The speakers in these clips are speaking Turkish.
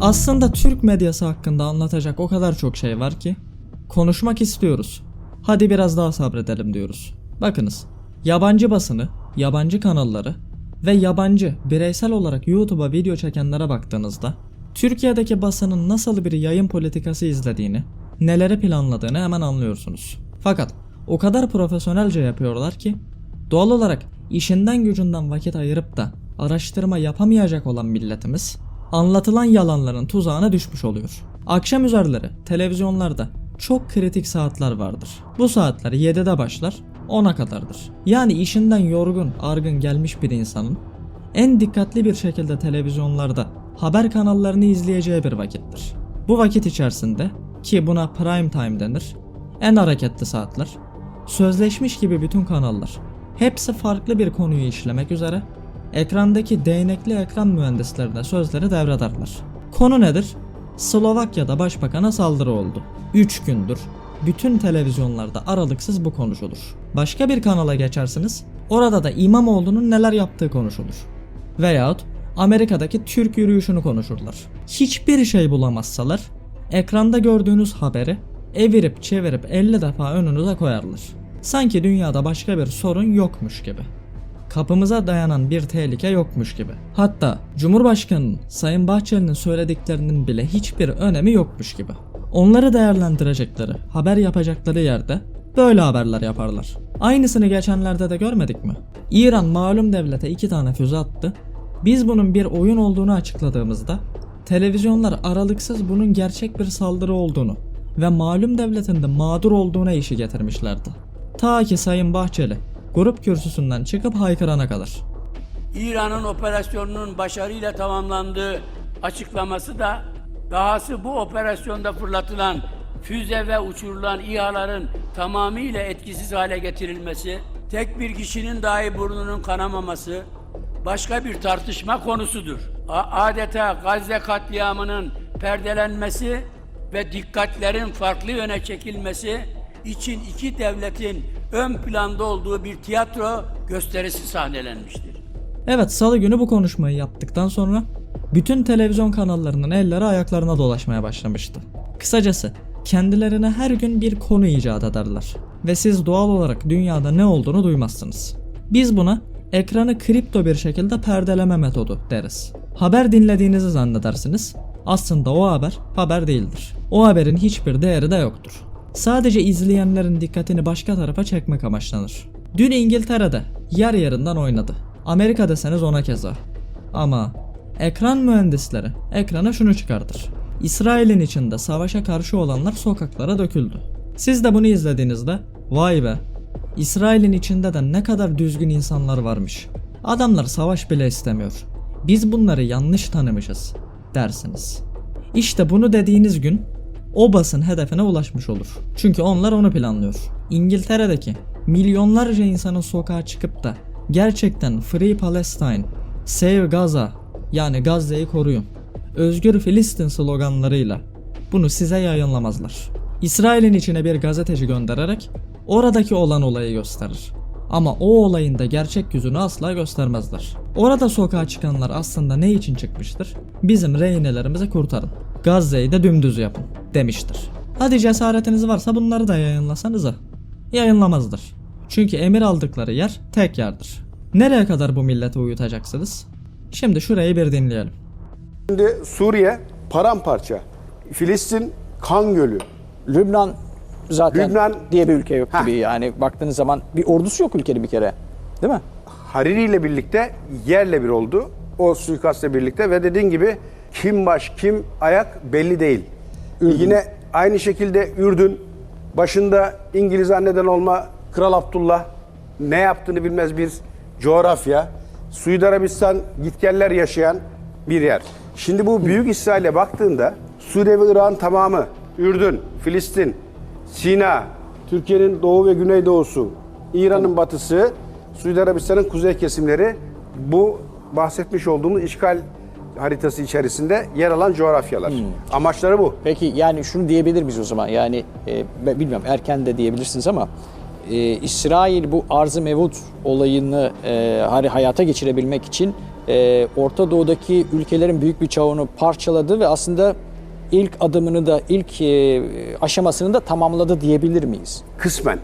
Aslında Türk medyası hakkında anlatacak o kadar çok şey var ki konuşmak istiyoruz. Hadi biraz daha sabredelim diyoruz. Bakınız, yabancı basını, yabancı kanalları ve yabancı bireysel olarak YouTube'a video çekenlere baktığınızda Türkiye'deki basının nasıl bir yayın politikası izlediğini, neleri planladığını hemen anlıyorsunuz. Fakat o kadar profesyonelce yapıyorlar ki doğal olarak işinden gücünden vakit ayırıp da araştırma yapamayacak olan milletimiz anlatılan yalanların tuzağına düşmüş oluyor. Akşam üzerleri televizyonlarda çok kritik saatler vardır. Bu saatler 7'de başlar 10'a kadardır. Yani işinden yorgun, argın gelmiş bir insanın en dikkatli bir şekilde televizyonlarda haber kanallarını izleyeceği bir vakittir. Bu vakit içerisinde ki buna prime time denir, en hareketli saatler, sözleşmiş gibi bütün kanallar hepsi farklı bir konuyu işlemek üzere ekrandaki değnekli ekran mühendislerine sözleri devrederler. Konu nedir? Slovakya'da başbakana saldırı oldu. 3 gündür bütün televizyonlarda aralıksız bu konuşulur. Başka bir kanala geçersiniz, orada da İmamoğlu'nun neler yaptığı konuşulur. Veyahut Amerika'daki Türk yürüyüşünü konuşurlar. Hiçbir şey bulamazsalar, ekranda gördüğünüz haberi evirip çevirip 50 defa önünüze koyarlar. Sanki dünyada başka bir sorun yokmuş gibi kapımıza dayanan bir tehlike yokmuş gibi. Hatta Cumhurbaşkanı'nın Sayın Bahçeli'nin söylediklerinin bile hiçbir önemi yokmuş gibi. Onları değerlendirecekleri, haber yapacakları yerde böyle haberler yaparlar. Aynısını geçenlerde de görmedik mi? İran malum devlete iki tane füze attı. Biz bunun bir oyun olduğunu açıkladığımızda televizyonlar aralıksız bunun gerçek bir saldırı olduğunu ve malum devletin de mağdur olduğuna işi getirmişlerdi. Ta ki Sayın Bahçeli grup kürsüsünden çıkıp haykırana kadar. İran'ın operasyonunun başarıyla tamamlandığı açıklaması da dahası bu operasyonda fırlatılan füze ve uçurulan İHA'ların tamamıyla etkisiz hale getirilmesi, tek bir kişinin dahi burnunun kanamaması başka bir tartışma konusudur. Adeta Gazze katliamının perdelenmesi ve dikkatlerin farklı yöne çekilmesi için iki devletin ön planda olduğu bir tiyatro gösterisi sahnelenmiştir. Evet salı günü bu konuşmayı yaptıktan sonra bütün televizyon kanallarının elleri ayaklarına dolaşmaya başlamıştı. Kısacası kendilerine her gün bir konu icat ederler ve siz doğal olarak dünyada ne olduğunu duymazsınız. Biz buna ekranı kripto bir şekilde perdeleme metodu deriz. Haber dinlediğinizi zannedersiniz. Aslında o haber haber değildir. O haberin hiçbir değeri de yoktur. Sadece izleyenlerin dikkatini başka tarafa çekmek amaçlanır. Dün İngiltere'de yer yerinden oynadı. Amerika deseniz ona keza. Ama ekran mühendisleri ekrana şunu çıkartır. İsrail'in içinde savaşa karşı olanlar sokaklara döküldü. Siz de bunu izlediğinizde vay be İsrail'in içinde de ne kadar düzgün insanlar varmış. Adamlar savaş bile istemiyor. Biz bunları yanlış tanımışız dersiniz. İşte bunu dediğiniz gün o basın hedefine ulaşmış olur. Çünkü onlar onu planlıyor. İngiltere'deki milyonlarca insanın sokağa çıkıp da gerçekten Free Palestine, Save Gaza yani Gazze'yi koruyun, Özgür Filistin sloganlarıyla bunu size yayınlamazlar. İsrail'in içine bir gazeteci göndererek oradaki olan olayı gösterir. Ama o olayın da gerçek yüzünü asla göstermezler. Orada sokağa çıkanlar aslında ne için çıkmıştır? Bizim rehinelerimizi kurtarın. Gazze'yi de dümdüz yapın demiştir. Hadi cesaretiniz varsa bunları da yayınlasanıza. Yayınlamazdır. Çünkü emir aldıkları yer tek yerdir. Nereye kadar bu milleti uyutacaksınız? Şimdi şurayı bir dinleyelim. Şimdi Suriye paramparça. Filistin kan gölü. Lübnan zaten Lübnan- diye bir ülke yok Heh. gibi yani baktığınız zaman bir ordusu yok ülkenin bir kere. Değil mi? Hariri ile birlikte yerle bir oldu. O suikastla birlikte ve dediğin gibi kim baş kim ayak belli değil. Yine aynı şekilde Ürdün başında İngiliz anneden olma Kral Abdullah ne yaptığını bilmez bir coğrafya. Suudi Arabistan gitgeller yaşayan bir yer. Şimdi bu büyük İsrail'e baktığında Suriye ve Irak'ın tamamı, Ürdün, Filistin, Sina, Türkiye'nin doğu ve güneydoğusu, İran'ın batısı, Suudi Arabistan'ın kuzey kesimleri bu bahsetmiş olduğumuz işgal haritası içerisinde yer alan coğrafyalar. Amaçları bu. Peki yani şunu diyebilir miyiz o zaman? Yani e, ben bilmiyorum erken de diyebilirsiniz ama e, İsrail bu arz-ı mevut olayını e, hani hayata geçirebilmek için e, Orta Doğu'daki ülkelerin büyük bir çoğunu parçaladı ve aslında ilk adımını da ilk e, aşamasını da tamamladı diyebilir miyiz? Kısmen.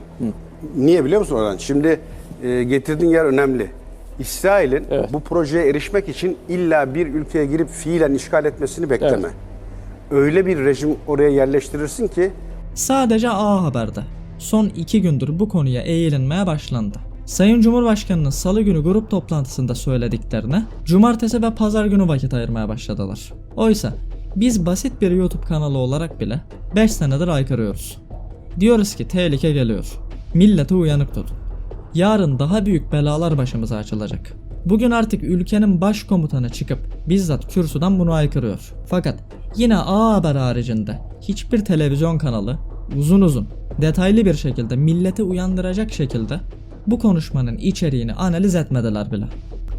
Niye biliyor musun Orhan? Şimdi e, getirdiğin yer önemli. İsrail'in Evet. bu projeye erişmek için illa bir ülkeye girip fiilen işgal etmesini bekleme. Evet. Öyle bir rejim oraya yerleştirirsin ki Sadece A Haber'de son iki gündür bu konuya eğilinmeye başlandı. Sayın Cumhurbaşkanı'nın salı günü grup toplantısında söylediklerine cumartesi ve pazar günü vakit ayırmaya başladılar. Oysa biz basit bir YouTube kanalı olarak bile 5 senedir aykırıyoruz. Diyoruz ki tehlike geliyor. Milleti uyanık tutun. Yarın daha büyük belalar başımıza açılacak. Bugün artık ülkenin başkomutanı çıkıp bizzat kürsüden bunu aykırıyor. Fakat yine A Haber haricinde hiçbir televizyon kanalı uzun uzun, detaylı bir şekilde milleti uyandıracak şekilde bu konuşmanın içeriğini analiz etmediler bile.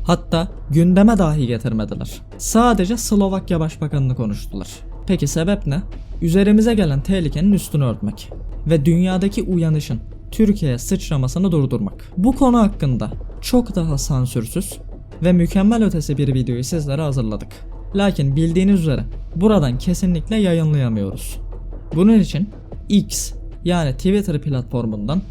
Hatta gündeme dahi getirmediler. Sadece Slovakya Başbakanını konuştular. Peki sebep ne? Üzerimize gelen tehlikenin üstünü örtmek ve dünyadaki uyanışın Türkiye'ye sıçramasını durdurmak. Bu konu hakkında çok daha sansürsüz ve mükemmel ötesi bir videoyu sizlere hazırladık. Lakin bildiğiniz üzere buradan kesinlikle yayınlayamıyoruz. Bunun için X yani Twitter platformundan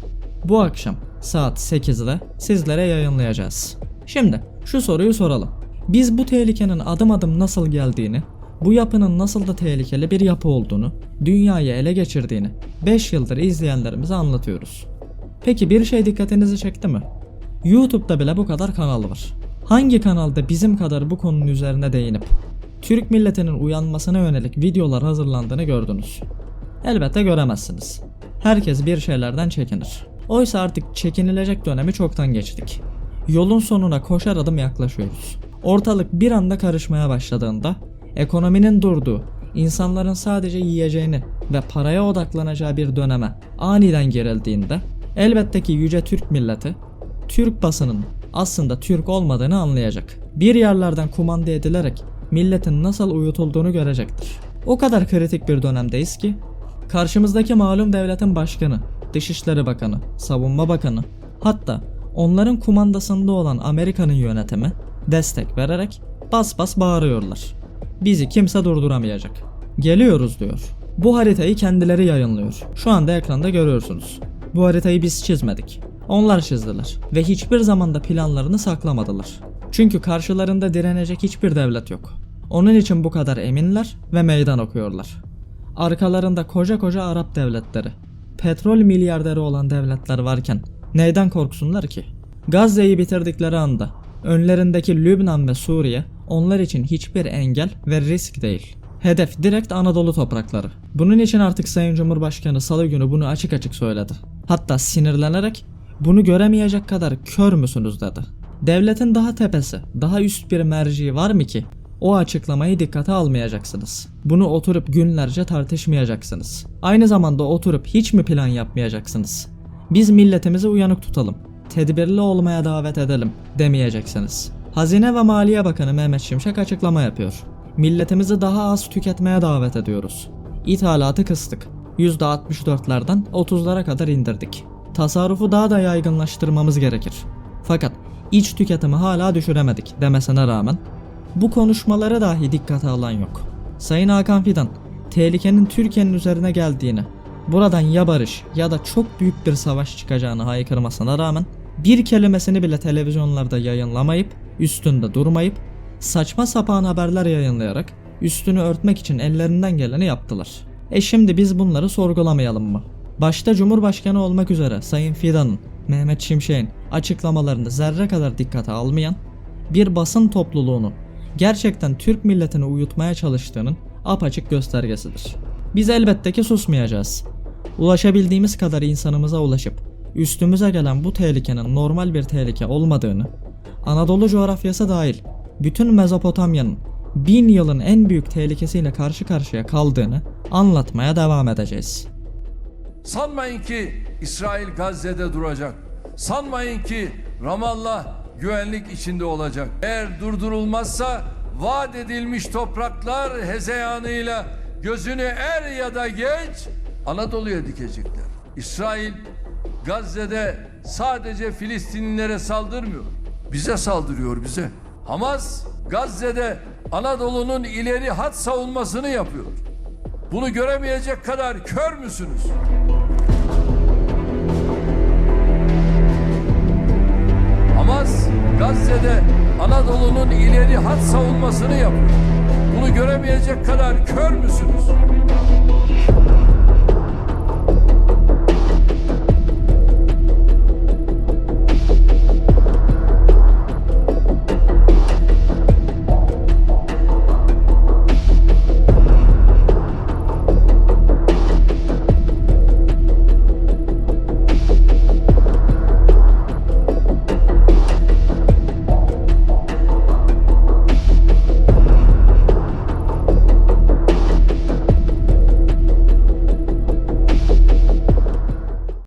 bu akşam saat 8'de sizlere yayınlayacağız. Şimdi şu soruyu soralım. Biz bu tehlikenin adım adım nasıl geldiğini, bu yapının nasıl da tehlikeli bir yapı olduğunu, dünyayı ele geçirdiğini 5 yıldır izleyenlerimize anlatıyoruz. Peki bir şey dikkatinizi çekti mi? YouTube'da bile bu kadar kanal var. Hangi kanalda bizim kadar bu konunun üzerine değinip Türk milletinin uyanmasına yönelik videolar hazırlandığını gördünüz? Elbette göremezsiniz. Herkes bir şeylerden çekinir. Oysa artık çekinilecek dönemi çoktan geçtik. Yolun sonuna koşar adım yaklaşıyoruz. Ortalık bir anda karışmaya başladığında, ekonominin durduğu, insanların sadece yiyeceğini ve paraya odaklanacağı bir döneme aniden gerildiğinde, elbette ki yüce Türk milleti, Türk basının aslında Türk olmadığını anlayacak. Bir yerlerden kumanda edilerek milletin nasıl uyutulduğunu görecektir. O kadar kritik bir dönemdeyiz ki karşımızdaki malum devletin başkanı, Dışişleri Bakanı, Savunma Bakanı, hatta onların kumandasında olan Amerika'nın yönetimi destek vererek bas bas bağırıyorlar. Bizi kimse durduramayacak. Geliyoruz diyor. Bu haritayı kendileri yayınlıyor. Şu anda ekranda görüyorsunuz. Bu haritayı biz çizmedik. Onlar çizdiler ve hiçbir zamanda planlarını saklamadılar. Çünkü karşılarında direnecek hiçbir devlet yok. Onun için bu kadar eminler ve meydan okuyorlar. Arkalarında koca koca Arap devletleri, petrol milyarderi olan devletler varken neyden korksunlar ki? Gazze'yi bitirdikleri anda önlerindeki Lübnan ve Suriye onlar için hiçbir engel ve risk değil. Hedef direkt Anadolu toprakları. Bunun için artık Sayın Cumhurbaşkanı salı günü bunu açık açık söyledi. Hatta sinirlenerek bunu göremeyecek kadar kör müsünüz dedi. Devletin daha tepesi, daha üst bir merciği var mı ki o açıklamayı dikkate almayacaksınız. Bunu oturup günlerce tartışmayacaksınız. Aynı zamanda oturup hiç mi plan yapmayacaksınız? Biz milletimizi uyanık tutalım. Tedbirli olmaya davet edelim demeyeceksiniz. Hazine ve Maliye Bakanı Mehmet Şimşek açıklama yapıyor. Milletimizi daha az tüketmeye davet ediyoruz. İthalatı kıstık. %64'lerden 30'lara kadar indirdik. Tasarrufu daha da yaygınlaştırmamız gerekir. Fakat iç tüketimi hala düşüremedik demesine rağmen bu konuşmalara dahi dikkate alan yok. Sayın Hakan Fidan, tehlikenin Türkiye'nin üzerine geldiğini, buradan ya barış ya da çok büyük bir savaş çıkacağını haykırmasına rağmen bir kelimesini bile televizyonlarda yayınlamayıp, üstünde durmayıp, saçma sapan haberler yayınlayarak üstünü örtmek için ellerinden geleni yaptılar. E şimdi biz bunları sorgulamayalım mı? Başta Cumhurbaşkanı olmak üzere Sayın Fidan'ın, Mehmet Şimşek'in açıklamalarını zerre kadar dikkate almayan bir basın topluluğunun gerçekten Türk milletini uyutmaya çalıştığının apaçık göstergesidir. Biz elbette ki susmayacağız. Ulaşabildiğimiz kadar insanımıza ulaşıp üstümüze gelen bu tehlikenin normal bir tehlike olmadığını, Anadolu coğrafyası dahil bütün Mezopotamya'nın bin yılın en büyük tehlikesiyle karşı karşıya kaldığını anlatmaya devam edeceğiz. Sanmayın ki İsrail Gazze'de duracak. Sanmayın ki Ramallah güvenlik içinde olacak. Eğer durdurulmazsa vaat edilmiş topraklar hezeyanıyla gözünü er ya da geç Anadolu'ya dikecekler. İsrail Gazze'de sadece Filistinlilere saldırmıyor. Bize saldırıyor bize. Hamas Gazze'de Anadolu'nun ileri hat savunmasını yapıyor. Bunu göremeyecek kadar kör müsünüz? Hamas Gazze'de Anadolu'nun ileri hat savunmasını yapıyor. Bunu göremeyecek kadar kör müsünüz?